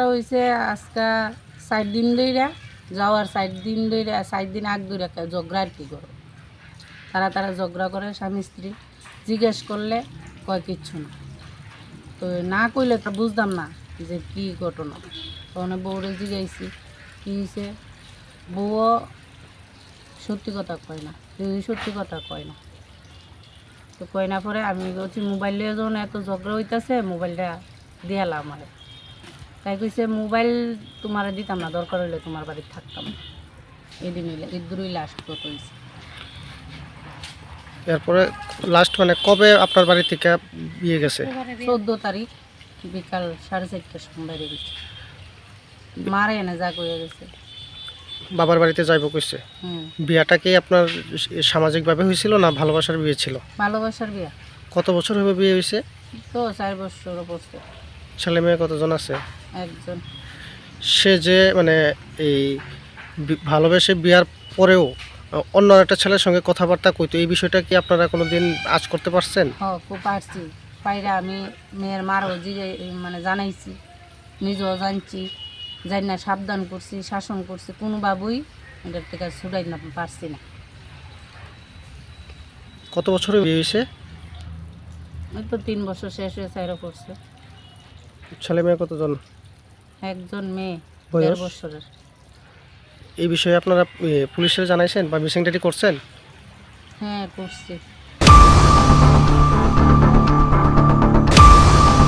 তা হইছে আজকা সাত দিন ধইরা যাওয়ার সাত দিন ধইরা সাত দিন আগ ধরে ঝগড়া আর কি করো তারা তারা ঝগড়া করে, স্বামী স্ত্রী জিজ্ঞেস করলে কয় কিচ্ছু না। তো না কইলে তো বুঝতাম না যে কি ঘটনা। তখন বউরে জিজ্ঞাইছি, কি হয়েছে বউও সত্যি কথা কয় না কেউই সত্যি কথা কয় না। তো কয় না পরে আমি বলছি, মোবাইল যখন এত ঝগড়া হইতাছে, মোবাইলটা দিয়ালাম আমার। তাই কইছে মোবাইল তোমার দিতাম না দরকার হইলে তোমার বাড়িতে থাকতাম। এদিন ইদুরই লাস্ট কত হয়েছে এরপরে লাস্ট মানে কবে আপনার বাড়ি থেকে বিয়ে গেছে? চোদ্দ তারিখ বিকাল সাড়ে চারটার সময় বাইরে গেছে। মারে এনে যা করে গেছে। বাবার বাড়িতে যাইব কইছে? বিয়াটা কি আপনার সামাজিকভাবে হয়েছিল না ভালোবাসার বিয়ে ছিল? ভালোবাসার বিয়া? কত বছর হবে বিয়ে হয়েছে তো চার বছর পড়ছে ছেলে মেয়ে কতজন আছে? একজন। সে যে মানে এই ভালোবেসে বিয়ার পরেও অন্য একটা ছেলের সঙ্গে কথাবার্তা কইতো এই বিষয়টা কি আপনারা কোনোদিন আজ করতে পারছেন? খুব পারছি। পাইরা আমি মেয়ের মারও জিগে মানে জানাইছি নিজেও জানছি জানি না সাবধান করছি শাসন করছি কোনো বাবুই এটার থেকে ছুটাই না পারছি না। কত বছরে বিয়ে হয়েছে? তো তিন বছর শেষ হয়েছে চাইরও করছে। ছেলে মেয়ে কতজন? একজন মেয়ে বয়স? দেড় বছরের। এই বিষয়ে আপনারা এ, পুলিশের জানাইছেন বা মিসিং ডায়েরি করছেন? হ্যাঁ করছি।